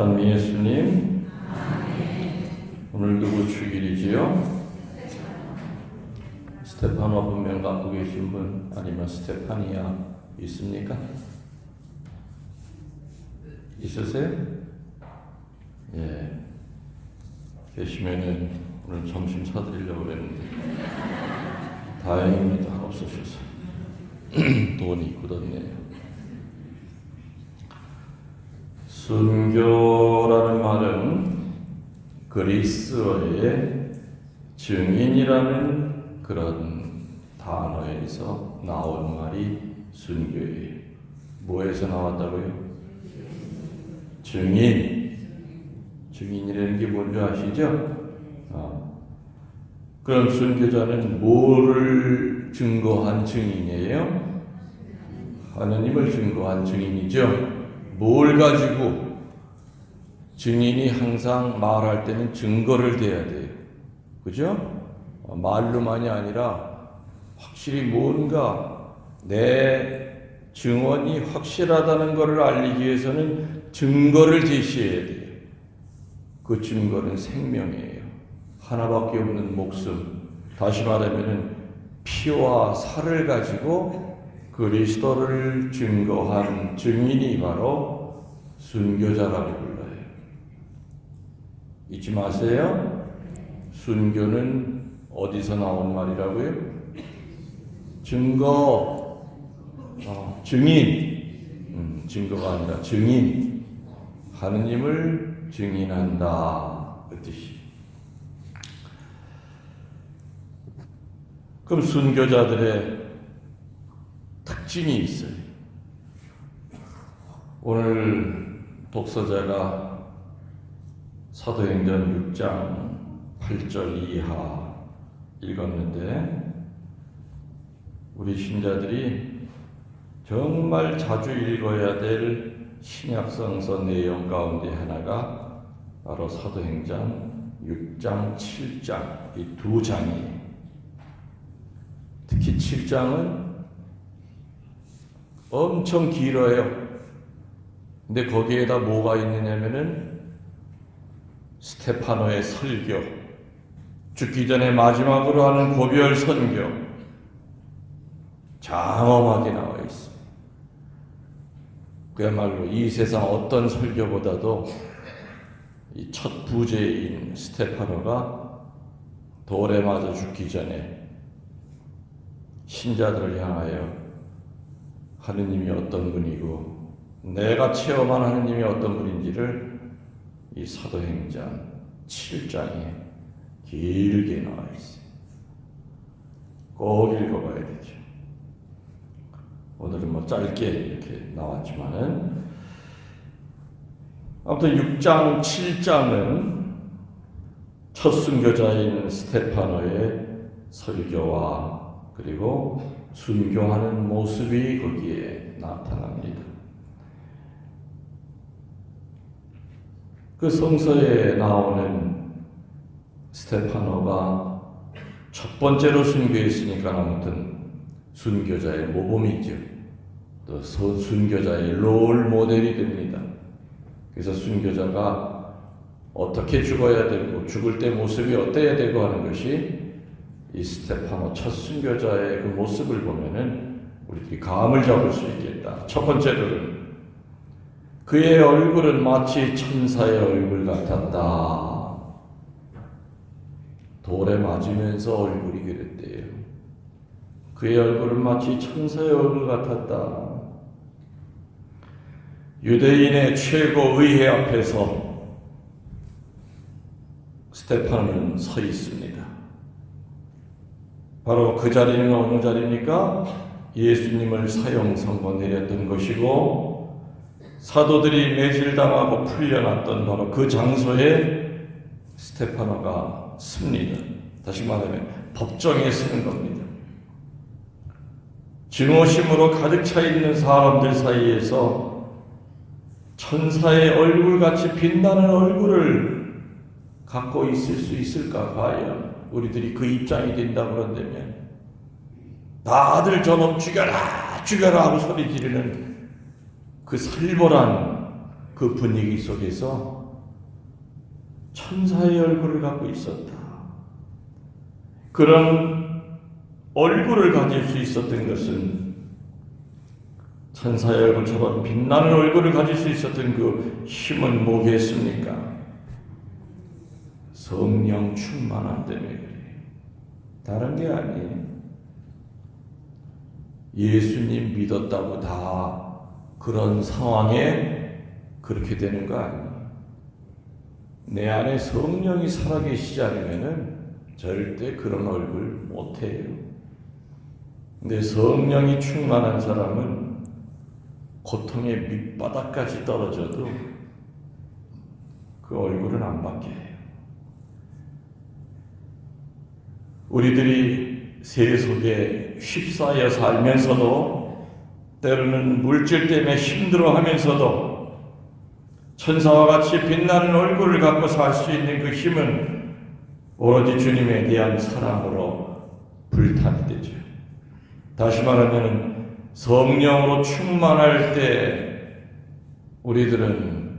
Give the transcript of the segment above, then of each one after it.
찬미 예수님, 오늘 누구 축일이지요? 스테파노 분명 갖고 계신 분 아니면 스테파니아 있습니까? 있으세요? 예. 계시면은 오늘 점심 사드리려고 그랬는데 다행입니다. 없으셔서 돈이 굳었네요. 순교라는 말은 그리스어의 증인이라는 그런 단어에서 나온 말이 순교예요. 뭐에서 나왔다고요? 증인. 증인이라는 게 뭔지 아시죠? 어. 그럼 순교자는 뭐를 증거한 증인이에요? 하나님을 증거한 증인이죠. 뭘 가지고 증인이 항상 말할 때는 증거를 대야 돼요. 그죠? 어, 말로만이 아니라 확실히 뭔가 내 증언이 확실하다는 것을 알리기 위해서는 증거를 제시해야 돼요. 그 증거는 생명이에요. 하나밖에 없는 목숨. 다시 말하면은 피와 살을 가지고 그리스도를 증거한 증인이 바로 순교자라고 불러요. 잊지 마세요. 순교는 어디서 나온 말이라고요? 증거, 어, 증인, 음, 증거가 아니라 증인, 하느님을 증인한다 그 뜻이. 그럼 순교자들의 특징이 있어요. 오늘 독서자가 사도행전 6장 8절 이하 읽었는데 우리 신자들이 정말 자주 읽어야 될 신약성서 내용 가운데 하나가 바로 사도행전 6장, 7장 이 두 장이에요. 특히 7장은 엄청 길어요. 근데 거기에다 뭐가 있느냐면은 스테파노의 설교, 죽기 전에 마지막으로 하는 고별 선교, 장엄하게 나와 있습니다. 그야말로 이 세상 어떤 설교보다도 이 첫 부제인 스테파노가 돌에 맞아 죽기 전에 신자들을 향하여 하느님이 어떤 분이고 내가 체험한 하느님이 어떤 분인지를 이 사도행전 7장에 길게 나와 있어요. 꼭 읽어봐야 되죠. 오늘은 뭐 짧게 이렇게 나왔지만은 아무튼 6장, 7장은 첫 순교자인 스테파노의 설교와 그리고 순교하는 모습이 거기에 나타납니다. 그 성서에 나오는 스테파노가 첫 번째로 순교했으니까 아무튼 순교자의 모범이죠. 또 순교자의 롤 모델이 됩니다. 그래서 순교자가 어떻게 죽어야 되고 죽을 때 모습이 어때야 되고 하는 것이 이 스테파노 첫 순교자의 그 모습을 보면은 우리들이 감을 잡을 수 있겠다. 첫 번째로는 그의 얼굴은 마치 천사의 얼굴 같았다. 돌에 맞으면서 얼굴이 그랬대요. 그의 얼굴은 마치 천사의 얼굴 같았다. 유대인의 최고 의회 앞에서 스테파노는 서 있습니다. 바로 그 자리는 어느 자리입니까? 예수님을 사형 선고 내렸던 것이고 사도들이 매질당하고 풀려났던 바로 그 장소에 스테파노가 씁니다. 다시 말하면 법정에 쓰는 겁니다. 증오심으로 가득 차 있는 사람들 사이에서 천사의 얼굴같이 빛나는 얼굴을 갖고 있을 수 있을까 과연 우리들이 그 입장이 된다 그런다면 다들 저놈 죽여라 죽여라 하고 소리 지르는 그 살벌한 그 분위기 속에서 천사의 얼굴을 갖고 있었다. 그런 얼굴을 가질 수 있었던 것은 천사의 얼굴처럼 빛나는 얼굴을 가질 수 있었던 그 힘은 뭐겠습니까? 성령 충만함 때문에. 다른 게 아니에요. 예수님 믿었다고 다 그런 상황에 그렇게 되는 거 아니에요. 내 안에 성령이 살아계시지 않으면은 절대 그런 얼굴 못해요. 근데 성령이 충만한 사람은 고통의 밑바닥까지 떨어져도 그 얼굴은 안 바뀌어요. 우리들이 세속에 휩싸여 살면서도 때로는 물질 때문에 힘들어 하면서도 천사와 같이 빛나는 얼굴을 갖고 살 수 있는 그 힘은 오로지 주님에 대한 사랑으로 불탄이 되죠. 다시 말하면 성령으로 충만할 때 우리들은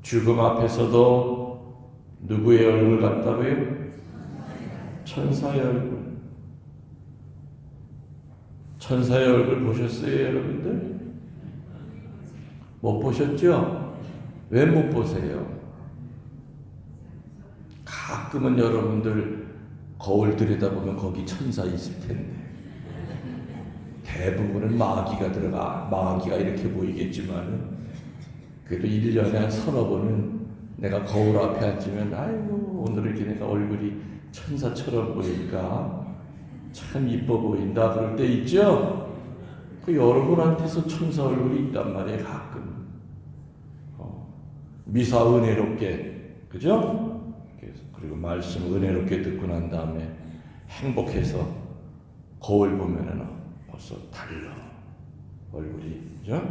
죽음 앞에서도 누구의 얼굴 같다고요? 천사의 얼굴. 천사의 얼굴 보셨어요, 여러분들? 못 보셨죠? 왜 못 보세요? 가끔은 여러분들 거울 들여다보면 거기 천사 있을 텐데. 대부분은 마귀가 들어가, 마귀가 이렇게 보이겠지만은, 그래도 1년에 한 서너 번은 내가 거울 앞에 앉으면, 아이고, 오늘 이렇게 내가 얼굴이 천사처럼 보이니까 참 이뻐 보인다. 그럴 때 있죠? 그 여러분한테서 천사 얼굴이 있단 말이에요, 가끔. 어, 미사 은혜롭게, 그죠? 그리고 말씀 은혜롭게 듣고 난 다음에 행복해서 거울 보면은 벌써 달라. 얼굴이, 그죠?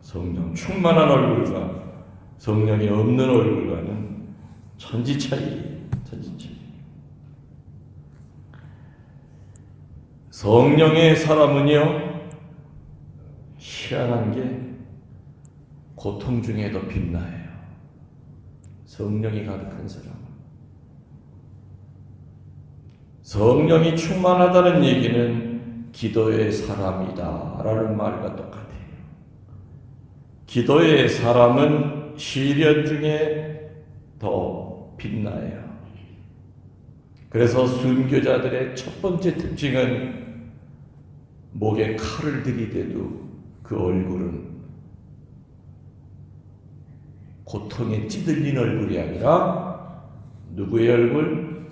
성령 충만한 얼굴과 성령이 없는 얼굴과는 천지 차이, 천지 차이. 성령의 사람은요, 희한한 게 고통 중에도 빛나요. 성령이 가득한 사람. 성령이 충만하다는 얘기는 기도의 사람이다. 라는 말과 똑같아요. 기도의 사람은 시련 중에 더 빛나요. 그래서 순교자들의 첫 번째 특징은 목에 칼을 들이대도 그 얼굴은 고통에 찌들린 얼굴이 아니라 누구의 얼굴?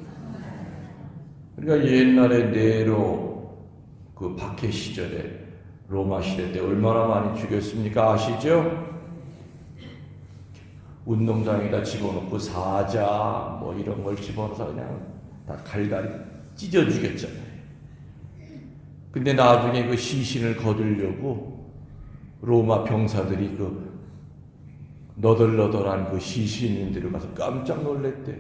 그러니까 옛날에 네로 그 박해 시절에 로마 시대 때 얼마나 많이 죽였습니까? 아시죠? 운동장에다 집어넣고 사자 뭐 이런 걸 집어넣어서 그냥 다 갈갈이 찢어 죽였잖아요. 근데 나중에 그 시신을 거두려고 로마 병사들이 그 너덜너덜한 그 시신인들을 가서 깜짝 놀랬대.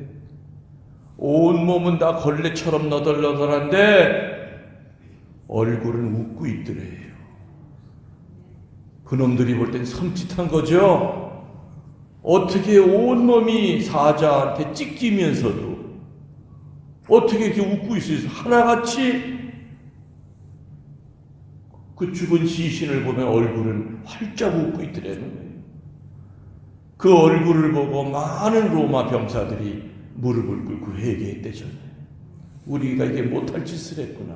온 몸은 다 걸레처럼 너덜너덜한데 얼굴은 웃고 있더래요. 그놈들이 볼 땐 섬찟한 거죠. 어떻게 온 몸이 사자한테 찢기면서도 어떻게 이렇게 웃고 있어요? 하나같이 그 죽은 시신을 보면 얼굴은 활짝 웃고 거예요. 그 얼굴을 보고 많은 로마 병사들이 무릎을 꿇고 회개했대잖아요. 우리가 이게 못할 짓을 했구나.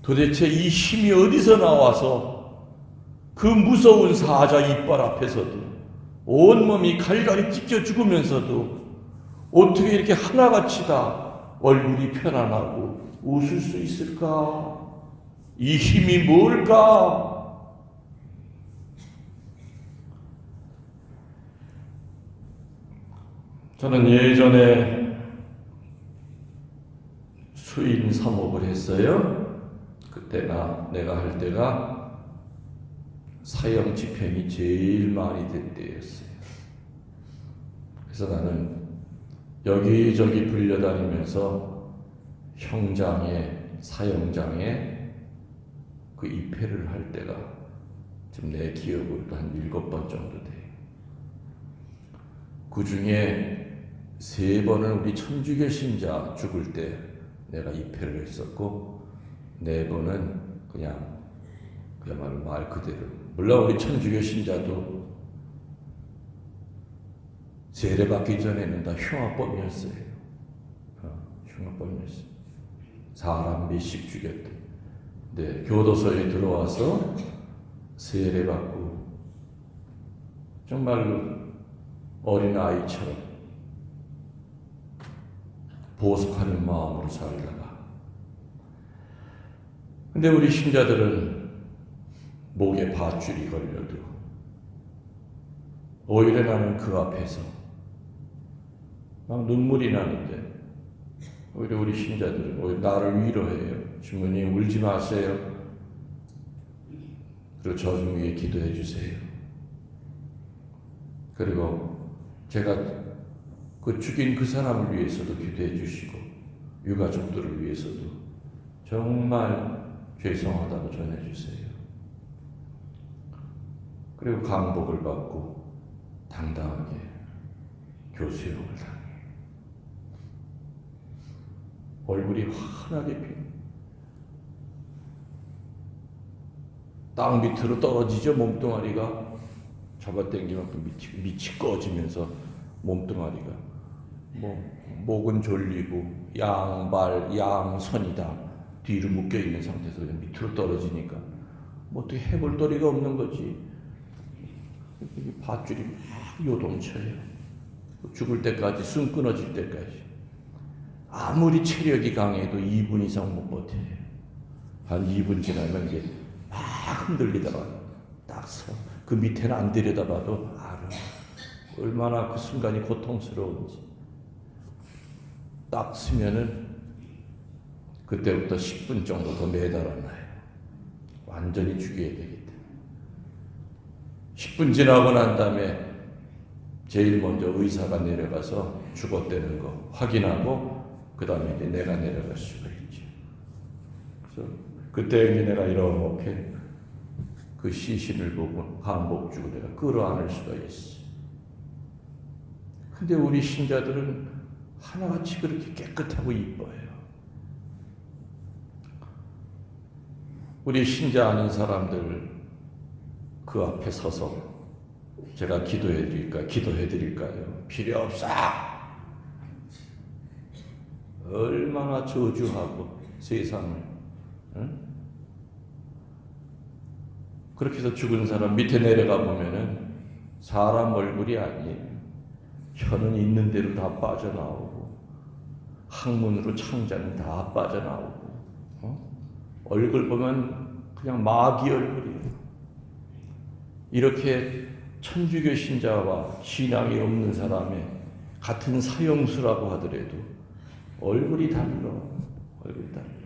도대체 이 힘이 어디서 나와서 그 무서운 사자 이빨 앞에서도 온몸이 갈갈이 찢겨 죽으면서도 어떻게 이렇게 하나같이 다 얼굴이 편안하고 웃을 수 있을까? 이 힘이 뭘까? 저는 예전에 수인 사목을 했어요. 그때나 내가 할 때가 사형 집행이 제일 많이 된 때였어요. 그래서 나는 여기저기 불려다니면서 형장에 사형장에 그 입회를 할 때가 지금 내 기억으로도 한 일곱 번 정도 돼요. 그 중에 세 번은 우리 천주교 신자 죽을 때 내가 입회를 했었고 네 번은 그냥 그야말로 말 그대로 물론 우리 천주교 신자도 세례받기 전에는 다 흉악범이었어요. 어, 흉악범이었어요. 사람 몇씩 죽였대. 네, 교도소에 들어와서 세례 받고 정말 어린 아이처럼 보석하는 마음으로 살다가 근데 우리 신자들은 목에 밧줄이 걸려도 오히려 나는 그 앞에서 막 눈물이 나는데 오히려 우리 신자들은 오히려 나를 위로해요. 주머님 울지 마세요. 그리고 저좀 위에 기도해 주세요. 그리고 제가 그 죽인 그 사람을 위해서도 기도해 주시고 유가족들을 위해서도 정말 죄송하다고 전해 주세요. 그리고 강복을 받고 당당하게 교수형을 당해. 얼굴이 환하게 피. 땅 밑으로 떨어지죠 몸뚱아리가. 잡아당기면 그 밑이, 밑이 꺼지면서 몸뚱아리가. 뭐 목은 졸리고 양발 양선이다. 뒤로 묶여 있는 상태에서 그냥 밑으로 떨어지니까. 뭐 어떻게 해볼 도리가 없는 거지. 이 밧줄이 막 요동쳐요. 죽을 때까지 숨 끊어질 때까지. 아무리 체력이 강해도 2분 이상 못 버텨요. 한 2분 지나면 이제 막 흔들리다가 딱 서. 그 밑에는 안 들여다봐도 알아. 얼마나 그 순간이 고통스러운지. 딱 쓰면은 그때부터 10분 정도 더 매달아놔요. 완전히 죽여야 되기 때문에. 10분 지나고 난 다음에 제일 먼저 의사가 내려가서 죽었다는 거 확인하고 그 다음에 내가 내려갈 수가 있죠. 그래서 그때 이제 내가 이렇게 그 시신을 보고 한복 주고 내가 끌어안을 수가 있어. 근데 우리 신자들은 하나같이 그렇게 깨끗하고 이뻐요. 우리 신자 아닌 사람들 그 앞에 서서 제가 기도해 드릴까, 기도해 드릴까요? 필요 없어! 얼마나 저주하고 세상을, 응? 그렇게 해서 죽은 사람 밑에 내려가 보면은 사람 얼굴이 아니에요. 혀는 있는 대로 다 빠져나오고 항문으로 창자는 다 빠져나오고 어? 얼굴 보면 그냥 마귀 얼굴이에요. 이렇게 천주교 신자와 신앙이 없는 사람의 같은 사형수라고 하더라도 얼굴이 달라. 얼굴이 달라.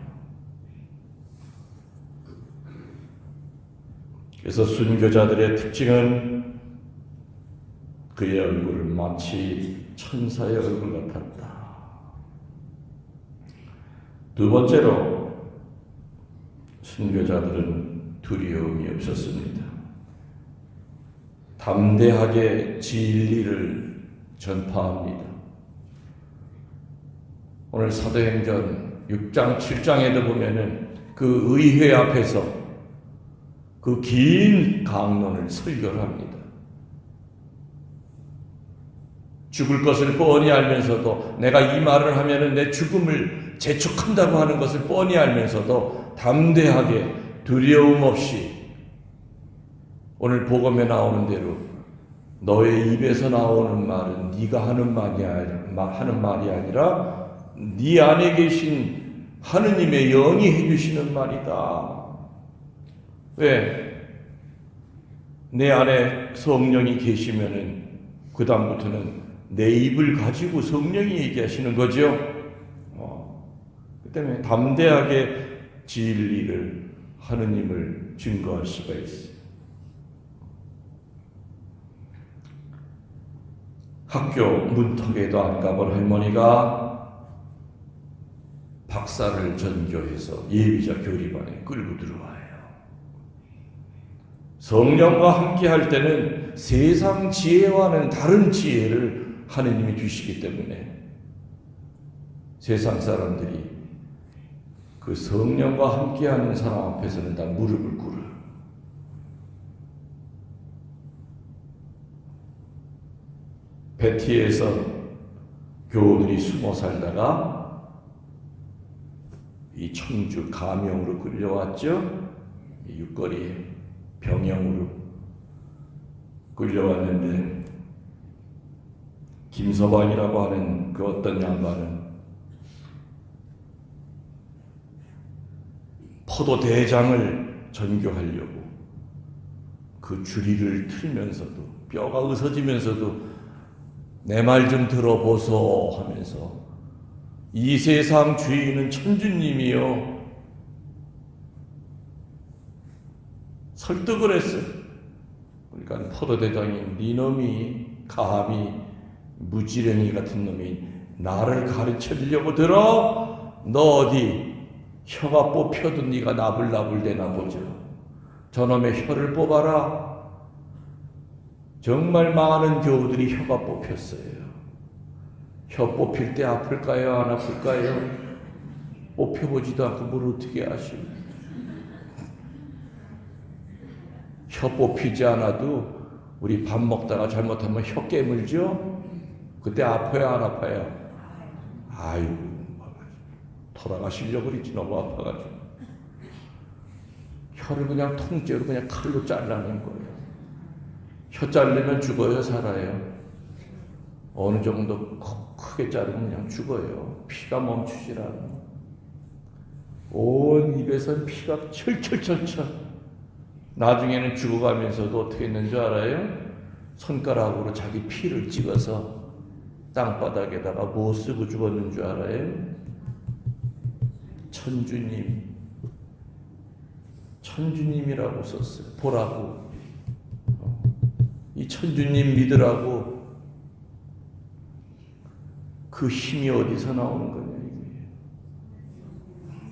그래서 순교자들의 특징은 그의 얼굴은 마치 천사의 얼굴 같았다. 두 번째로 순교자들은 두려움이 없었습니다. 담대하게 진리를 전파합니다. 오늘 사도행전 6장, 7장에도 보면은 그 의회 앞에서 그 긴 강론을 설교를 합니다. 죽을 것을 뻔히 알면서도 내가 이 말을 하면은 내 죽음을 재촉한다고 하는 것을 뻔히 알면서도 담대하게 두려움 없이 오늘 복음에 나오는 대로 너의 입에서 나오는 말은 네가 하는 말이 하는 말이 아니라 네 안에 계신 하느님의 영이 해주시는 말이다. 왜? 내 안에 성령이 계시면은 그 다음부터는 내 입을 가지고 성령이 얘기하시는 거죠. 어. 그 때문에 담대하게 진리를 하느님을 증거할 수가 있어요. 학교 문턱에도 안 가본 할머니가 박사를 전교해서 예비자 교리반에 끌고 들어와요. 성령과 함께 할 때는 세상 지혜와는 다른 지혜를 하느님이 주시기 때문에 세상 사람들이 그 성령과 함께하는 사람 앞에서는 다 무릎을 꿇어. 베티에서 교우들이 숨어 살다가 이 청주 가명으로 끌려왔죠. 이 육거리에 병영으로 끌려왔는데 김서방이라고 하는 그 어떤 양반은 포도 대장을 전교하려고 그 주리를 틀면서도 뼈가 으서지면서도 내 말 좀 들어보소 하면서 이 세상 주인은 천주님이요 설득을 했어요. 그러니까 포도대장이 네 놈이 감히 무지랭이 같은 놈이 나를 가르쳐 주려고 들어 너 어디 혀가 뽑혀도 네가 나불나불 되나 보죠. 저놈의 혀를 뽑아라. 정말 많은 교우들이 혀가 뽑혔어요. 혀 뽑힐 때 아플까요? 안 아플까요? 뽑혀보지도 않고 뭘 어떻게 아시오? 혀 뽑히지 않아도 우리 밥 먹다가 잘못하면 혀 깨물죠? 그때 아파요? 안 아파요? 아이고, 돌아가시려고 그러지 너무 아파가지고. 혀를 그냥 통째로 그냥 칼로 잘라낸 거예요. 혀 자르면 죽어요, 살아요? 어느 정도 크게 자르면 그냥 죽어요. 피가 멈추질 않아. 온 입에서 피가 철철철철. 나중에는 죽어가면서도 어떻게 했는 줄 알아요? 손가락으로 자기 피를 찍어서 땅바닥에다가 뭐 쓰고 죽었는 줄 알아요? 천주님. 천주님이라고 썼어요. 보라고. 어. 이 천주님 믿으라고 그 힘이 어디서 나오는 거냐 이게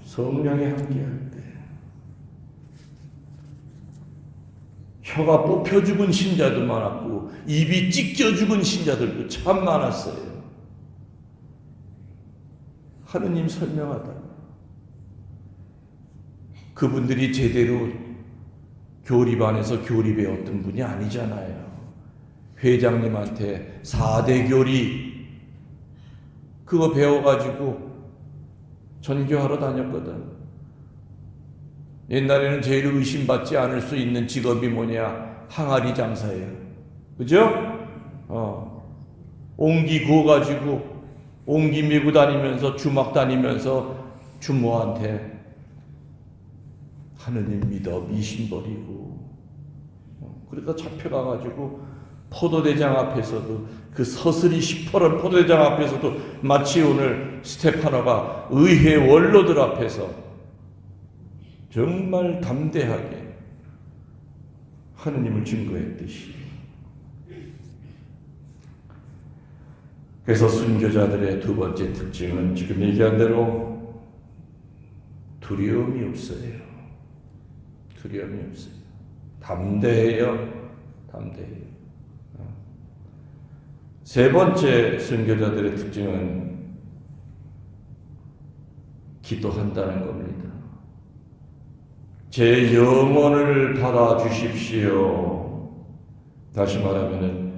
성령에 함께할 때 혀가 뽑혀 죽은 신자도 많았고 입이 찢겨 죽은 신자들도 참 많았어요. 하느님 설명하다. 그분들이 제대로 교리반에서 교리 배웠던 분이 아니잖아요. 회장님한테 4대 교리 그거 배워가지고 전교하러 다녔거든. 옛날에는 제일 의심받지 않을 수 있는 직업이 뭐냐? 항아리 장사예요. 그죠? 어. 옹기 구워 가지고 옹기 밀고 다니면서 주막 다니면서 주모한테 하느님 믿어 미신 버리고 어, 그러다 잡혀가 가지고 포도대장 앞에서도 그 서슬이 시퍼런 포도대장 앞에서도 마치 오늘 스테파노가 의회 원로들 앞에서 정말 담대하게 하느님을 증거했듯이 그래서 순교자들의 두 번째 특징은 지금 얘기한 대로 두려움이 없어요. 두려움이 없어요. 담대해요. 담대해요. 세 번째 순교자들의 특징은 기도한다는 겁니다. 제 영혼을 받아주십시오. 다시 말하면은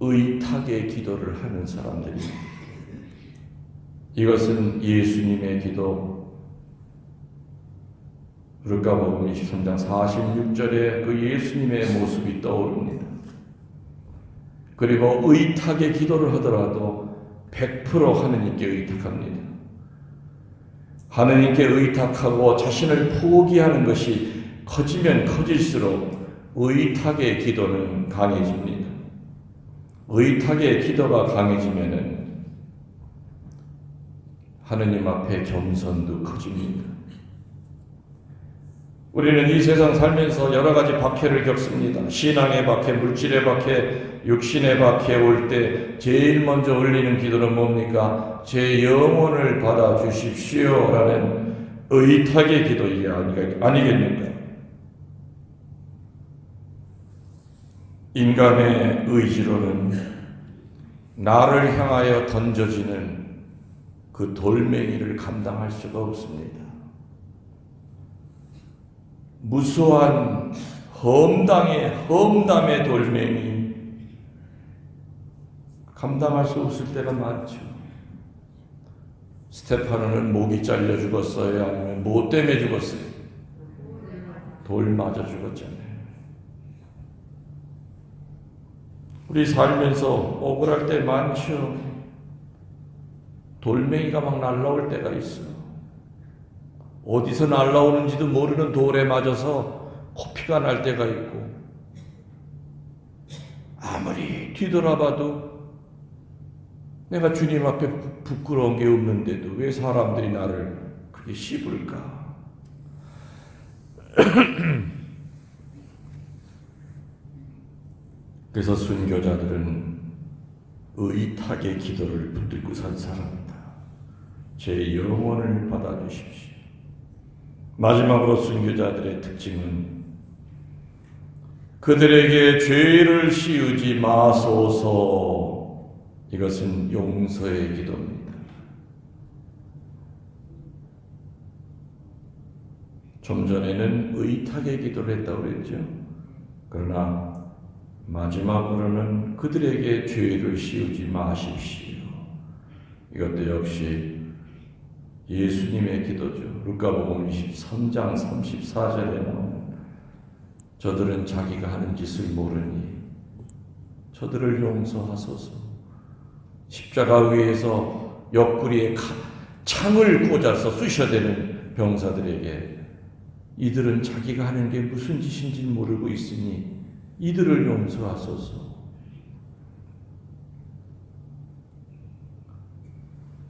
의탁의 기도를 하는 사람들입니다. 이것은 예수님의 기도, 루카복음 23장 46절에 그 예수님의 모습이 떠오릅니다. 그리고 의탁의 기도를 하더라도 100% 하느님께 의탁합니다. 하느님께 의탁하고 자신을 포기하는 것이 커지면 커질수록 의탁의 기도는 강해집니다. 의탁의 기도가 강해지면은 하느님 앞에 겸손도 커집니다. 우리는 이 세상 살면서 여러 가지 박해를 겪습니다. 신앙의 박해, 물질의 박해, 육신의 박해 올 때 제일 먼저 올리는 기도는 뭡니까? 제 영혼을 받아 주십시오 라는 의탁의 기도이 아니겠는가? 인간의 의지로는 나를 향하여 던져지는 그 돌멩이를 감당할 수가 없습니다. 무수한 험당의 험담의 돌멩이 감당할 수 없을 때가 많죠. 스테파노는 목이 잘려 죽었어요? 아니면 뭐 때문에 죽었어요? 돌 맞아 죽었잖아요. 우리 살면서 억울할 때 많죠. 돌멩이가 막 날라올 때가 있어. 어디서 날라오는지도 모르는 돌에 맞아서 코피가 날 때가 있고, 아무리 뒤돌아봐도 내가 주님 앞에 부- 부끄러운 게 없는데도 왜 사람들이 나를 그렇게 씹을까? 그래서 순교자들은 의탁의 기도를 붙들고 산 사람이다. 제 영혼을 받아주십시오. 마지막으로 순교자들의 특징은 그들에게 죄를 씌우지 마소서 이것은 용서의 기도입니다. 좀 전에는 의탁의 기도를 했다고 그랬죠. 그러나 마지막으로는 그들에게 죄를 씌우지 마십시오. 이것도 역시 예수님의 기도죠. 루카복음 23장 34절에 나오는 저들은 자기가 하는 짓을 모르니 저들을 용서하소서. 십자가 위에서 옆구리에 가- 창을 꽂아서 쑤셔대는 병사들에게 이들은 자기가 하는 게 무슨 짓인지 모르고 있으니 이들을 용서하소서.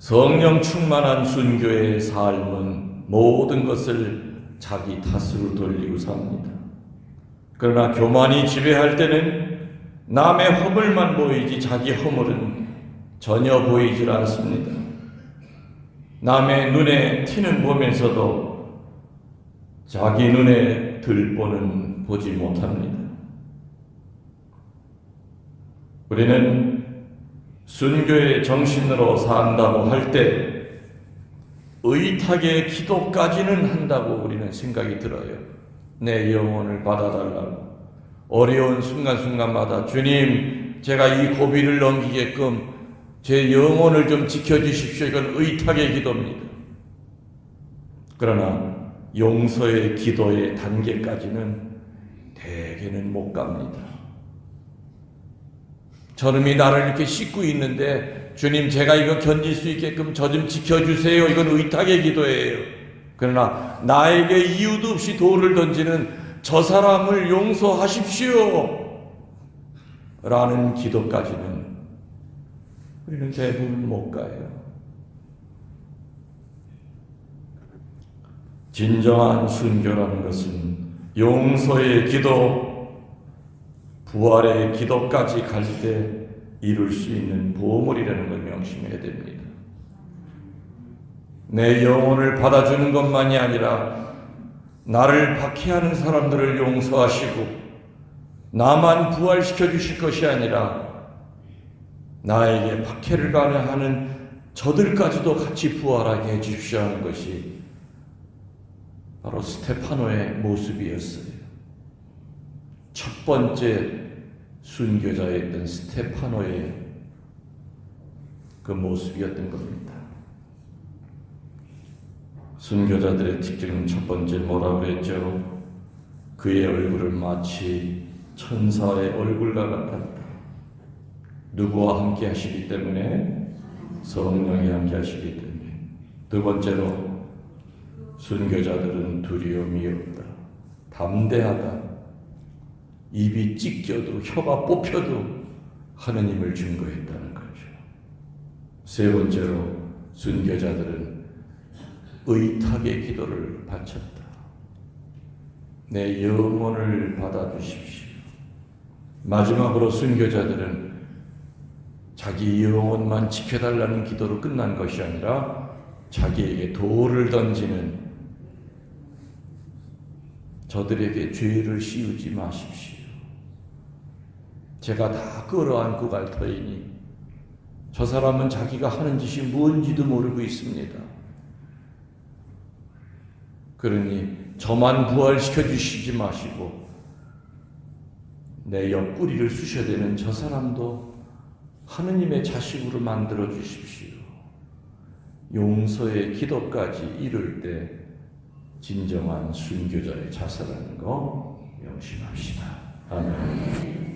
성령 충만한 순교의 삶은 모든 것을 자기 탓으로 돌리고 삽니다. 그러나 교만이 지배할 때는 남의 허물만 보이지 자기 허물은 전혀 보이질 않습니다. 남의 눈에 티는 보면서도 자기 눈에 들보는 보지 못합니다. 우리는 순교의 정신으로 산다고 할 때 의탁의 기도까지는 한다고 우리는 생각이 들어요. 내 영혼을 받아달라고. 어려운 순간순간마다 주님, 제가 이 고비를 넘기게끔 제 영혼을 좀 지켜주십시오. 이건 의탁의 기도입니다. 그러나 용서의 기도의 단계까지는 대개는 못 갑니다. 저놈이 나를 이렇게 씻고 있는데 주님 제가 이거 견딜 수 있게끔 저 좀 지켜주세요. 이건 의탁의 기도예요. 그러나 나에게 이유도 없이 돌을 던지는 저 사람을 용서하십시오. 라는 기도까지는 우리는 대부분 못 가요. 진정한 순교라는 것은 용서의 기도, 부활의 기도까지 갈 때 이룰 수 있는 보물이라는 걸 명심해야 됩니다. 내 영혼을 받아주는 것만이 아니라 나를 박해하는 사람들을 용서하시고 나만 부활시켜 주실 것이 아니라 나에게 박해를 가능하는 저들까지도 같이 부활하게 해주십시오 하는 것이 바로 스테파노의 모습이었어요. 첫 번째 순교자였던 스테파노의 그 모습이었던 겁니다. 순교자들의 특징은 첫 번째 뭐라고 그랬죠? 그의 얼굴은 마치 천사의 얼굴과 같았다. 누구와 함께 하시기 때문에 성령이 함께 하시기 때문에 두 번째로 순교자들은 두려움이 없다. 담대하다. 입이 찢겨도 혀가 뽑혀도 하느님을 증거했다는 거죠. 세 번째로 순교자들은 의탁의 기도를 바쳤다. 내 영혼을 받아주십시오. 마지막으로 순교자들은 자기 영혼만 지켜달라는 기도로 끝난 것이 아니라 자기에게 돌을 던지는 저들에게 죄를 씌우지 마십시오. 제가 다 끌어안고 갈 터이니 저 사람은 자기가 하는 짓이 뭔지도 모르고 있습니다. 그러니 저만 부활시켜 주시지 마시고 내 옆구리를 쑤셔대는 저 사람도 하느님의 자식으로 만들어 주십시오. 용서의 기도까지 이룰 때 진정한 순교자의 자세라는 거 명심합시다. 아멘.